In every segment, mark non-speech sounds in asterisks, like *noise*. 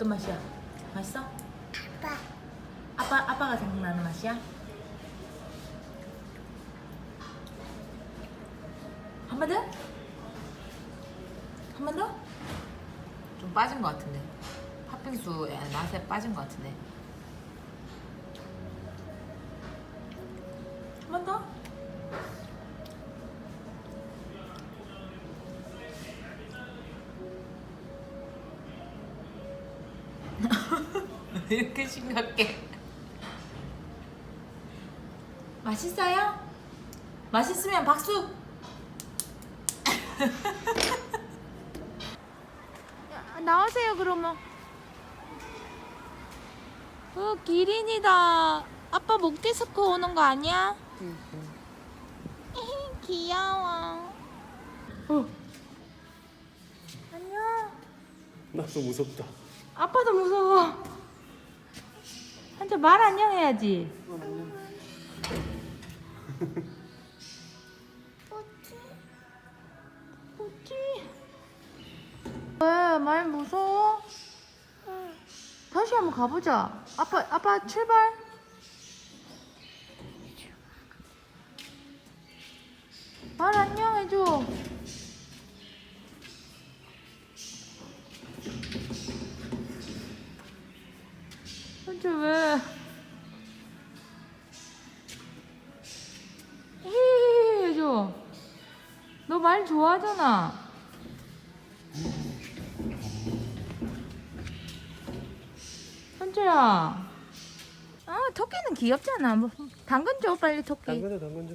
어떤 맛이야? 맛있어? 아빠. 아빠 아빠가 생각나는 맛이야? 한 번 더? 한 번 더? 좀 빠진 것 같은데 팥빙수의 맛에 빠진 것 같은데 한 번 더? 왜 *laughs* 이렇게 심각해? 맛있어요? 맛있으면 박수! 야, *laughs* 나오세요 그러면 어 기린이다 아빠 목 디스크 오는 거 아니야? 에헤, *laughs* 귀여워 어. 안녕 나도 무섭다. 아빠도 무서워 한테 말 안녕 해야지 뭐지? 왜 많이 무서워? 다시 한번 가보자. 아빠 아빠 출발. 말 안녕 해줘. 히히히 해줘. 너 말 좋아하잖아. 현주야. 아, 토끼는 귀엽잖아. 뭐, 당근 줘, 빨리 토끼. 당근 줘, 당근 줘.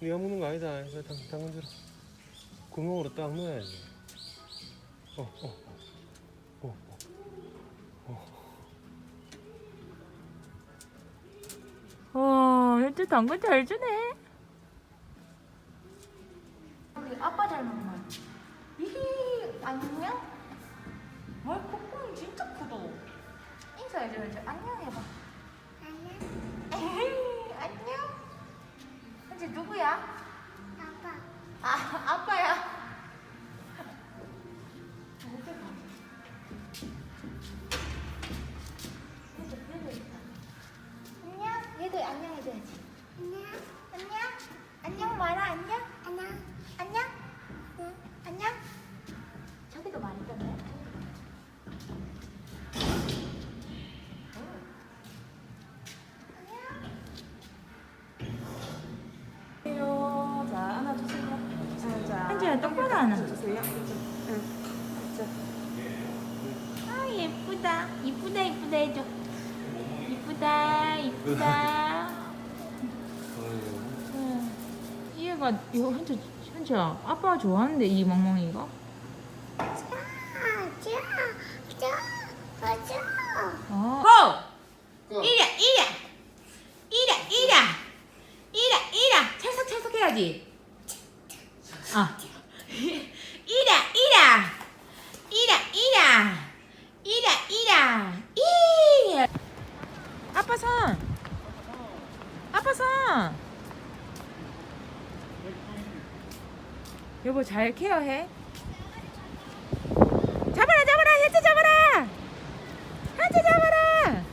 네가 먹는 거 아니다. 그래, 당, 당근 줘라. 구멍으로 딱 넣어야지. 어, 어, 어, 와, 현주 당근 잘 주네. 우리 아빠 잘 먹는 말. 이히, 안녕? 말 콧구멍 진짜 크다. 인사해줘, 현주. 안녕 해봐. 자, 아 예쁘다. 이쁘다 이쁘다 해줘. 이쁘다 이쁘다. 응. 얘가 이거 현주 현주야 아빠가 좋아하는데 이 멍멍이가. 자, 자, 자, 자. 어. 고! 이랴 이랴 이랴 이랴 이랴 이랴 찰싹찰싹 해야지. 아. 이랴 이랴 이랴 이랴 이랴 이랴 이. 아빠 손. 아빠 손. 여보 잘 케어해. 잡아라 잡아라 현재 잡아라. 현재 잡아라.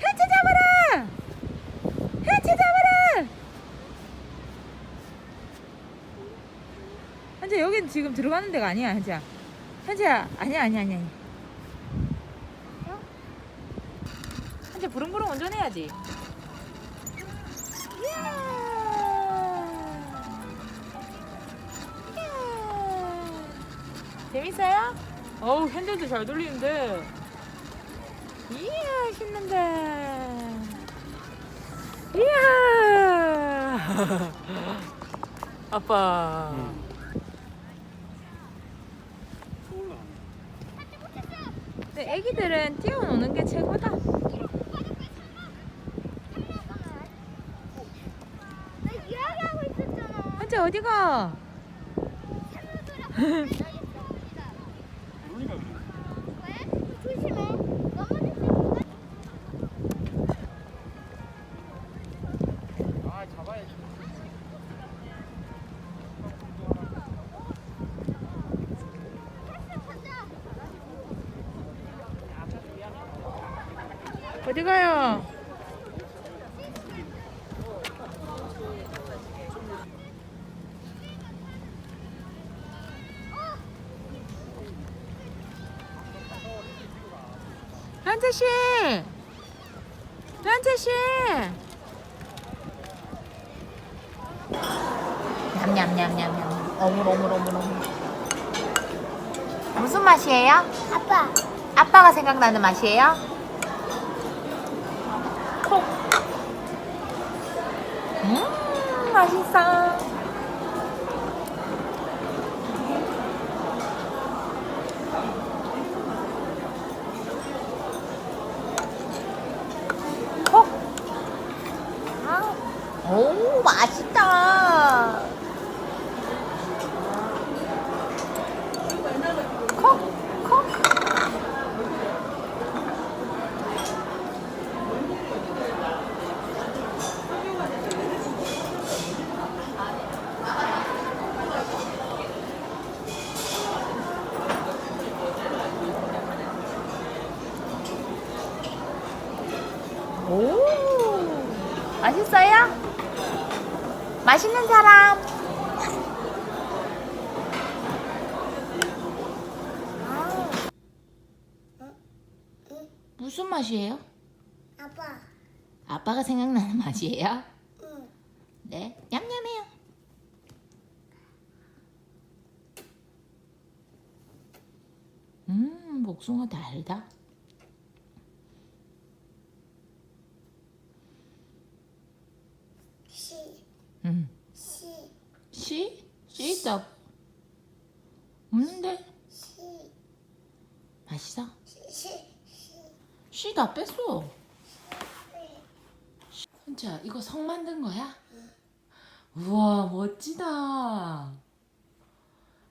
현재 잡아라. 현재 잡아라. 현재 여긴 지금 들어가는 데가 아니야 현재야. 현재야 아니야 아니야 아니야. 현재 부릉부릉 운전해야지. 재밌어요? 어우 핸들도 잘 돌리는데. 이야 신난다. 이야. *laughs* 아빠. 근데 애기들은 뛰어노는 게 최고다. 첫째 어디가? 어디 가요? 현재 씨, 현재 씨. 냠냠냠냠냠. 어물 어물 어물 어물. 무슨 맛이에요? 아빠. 아빠가 생각나는 맛이에요? 콕. 음, 맛있어. 콕. 아, 오, 맛있다. 콕, 콕. 오, 맛있어요? 맛있는 사람. 무슨 맛이에요? 아빠. 아빠가 생각나는 맛이에요? 응. 네, 냠냠해요. 음, 복숭아 달다. 시. 음, 시. 씨? 씨 있다. 없는데? 시. 맛있어? 시. 시. 씨다 뺐어. 혼자 이거 성 만든 거야? 우와 멋지다.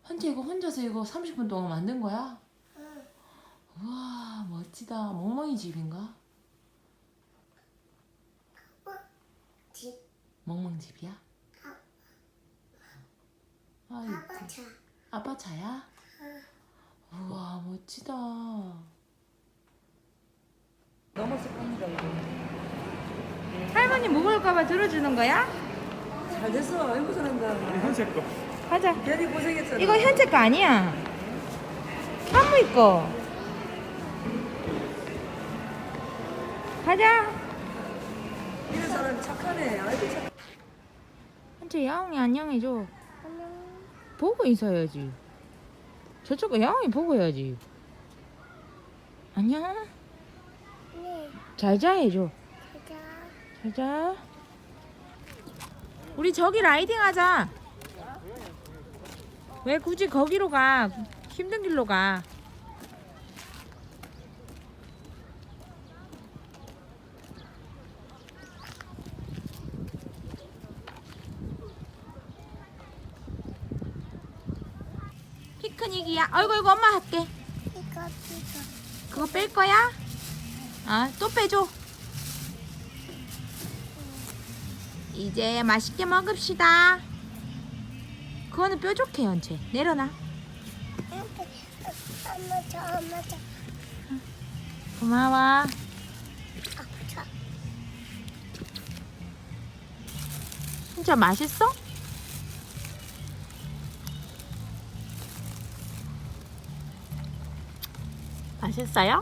혼자 이거 혼자서 이거 30분 동안 만든 거야? 응. 우와 멋지다. 멍멍이 집인가? 집. 멍멍 집이야? 아, 아빠. 차. 아빠 차야? 우와 멋지다. 넘었을 겁니다 이거. 할머니 무거울까봐 들어주는 거야? 잘 됐어. 아이고 잘한다. 현재 거. 가자. 괜히 고생했잖아. 이거 현재 거 아니야. 한무이 거. 가자. 이런 사람이 착하네. 아이고 착. 현재 야옹이 안녕해줘. 보고 인사해야지. 저쪽 거 야옹이 보고 해야지. 안녕. 네. 잘자 해줘. 가자. 잘자. 우리 저기 라이딩 하자. 왜 굳이 거기로 가? 힘든 길로 가. 피크닉이야. 아이고 이거 엄마 할게. 이거 이거. 그거 뺄 거야? 아, 또 빼줘. 이제 맛있게 먹읍시다. 그거는 뾰족해, 연채. 내려놔. 엄마 저 엄마 저. 고마워. 아, 저. 진짜 맛있어? 맛있어요?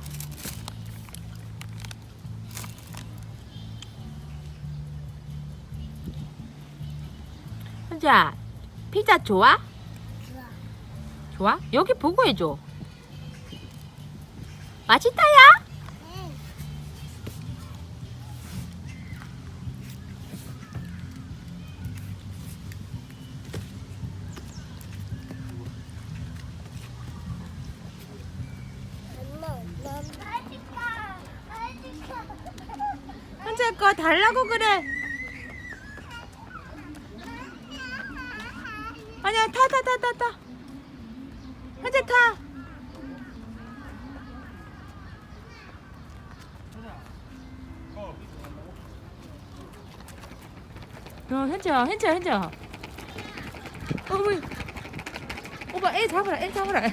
혼자 피자 좋아? 좋아. 좋아? 여기 보고 해줘. 맛있다야? 달라고 그래. 아니야 타 타 타 타 타. 현재 타. 어 현재야 현재야 현재야. 어머. 오빠 애 잡으라 애 잡으라.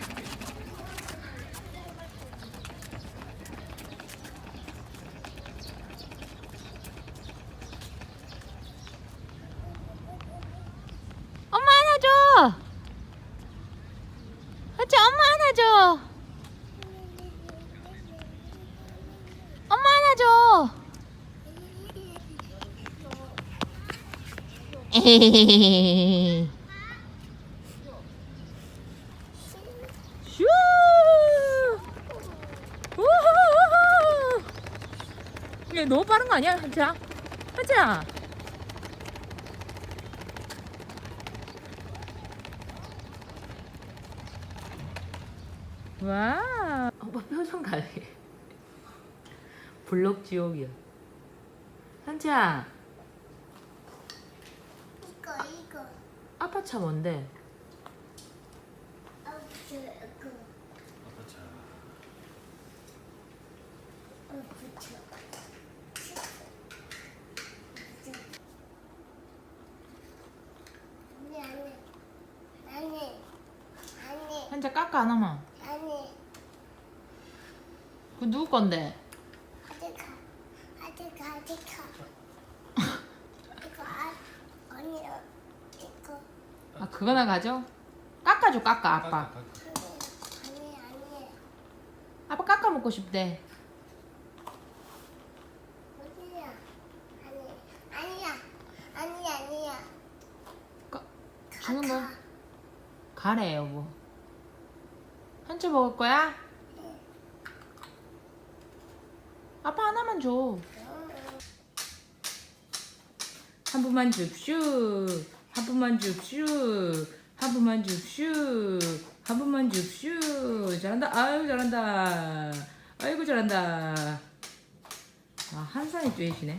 한자 엄마 안아줘. 엄마 안아줘. 에헤헤헤헤. 얘 너무 빠른 거 아니야, 한자? 한자! 와, 오빠 표정 가네. 블록 지옥이야. 한자, 이 거. 아빠 차 뭔데? 아버지 이거 아버지 아니 아니. 아니 아니. 한자 깎아 하나만. 아니. 그 누구 건데? 아직가 아직가 아직가 이거 아 이거 아 그거나 가져? 깎아줘 깎아 아빠. 아니 아니 아빠 깎아 먹고 싶대. 어디야 아니 아니야 아니 아니야 까, 주는 거? 가래 여보. 한자 먹을 거야? 아빠 하나만 줘. 한 분만 줍슈. 한 분만 줍슈. 한 분만 줍슈. 한 분만 줍슈. 잘한다. 아유 잘한다. 아이고 잘한다. 아 한 산이 쬐시네.